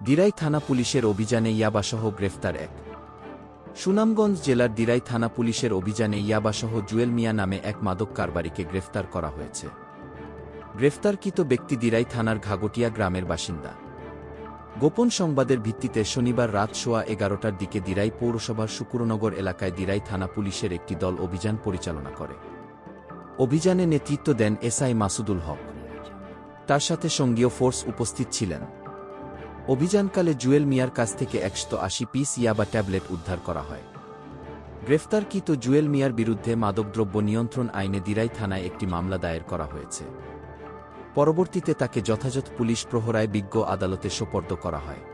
দিরাই থানা পুলিশের অভিযানে ইয়াবাসহ গ্রেফতার এক। সুনামগঞ্জ জেলার দিরাই থানা পুলিশের অভিযানে ইয়াবাসহ জুয়েল মিয়া নামে এক মাদক কারবারিকে গ্রেফতার করা হয়েছে। গ্রেফতারকৃত ব্যক্তি দিরাই থানার ঘাগটিয়া গ্রামের বাসিন্দা। গোপন সংবাদের ভিত্তিতে শনিবার রাত সোয়া এগারোটার দিকে দিরাই পৌরসভার শুকুরনগর এলাকায় দিরাই থানা পুলিশের একটি দল অভিযান পরিচালনা করে। অভিযানে নেতৃত্ব দেন এসআই মাসুদুল হক। তার সাথে সঙ্গীয় ফোর্স উপস্থিত ছিলেন। অভিযানকালে জুয়েল মিয়ার কাছ থেকে একশো আশি পিস ইয়াবা ট্যাবলেট উদ্ধার করা হয়। গ্রেফতারকৃত জুয়েল মিয়ার বিরুদ্ধে মাদকদ্রব্য নিয়ন্ত্রণ আইনে দিরাই থানায় একটি মামলা দায়ের করা হয়েছে। পরবর্তীতে তাকে যথাযথ পুলিশ প্রহরায় বিজ্ঞ আদালতে সোপর্দ করা হয়।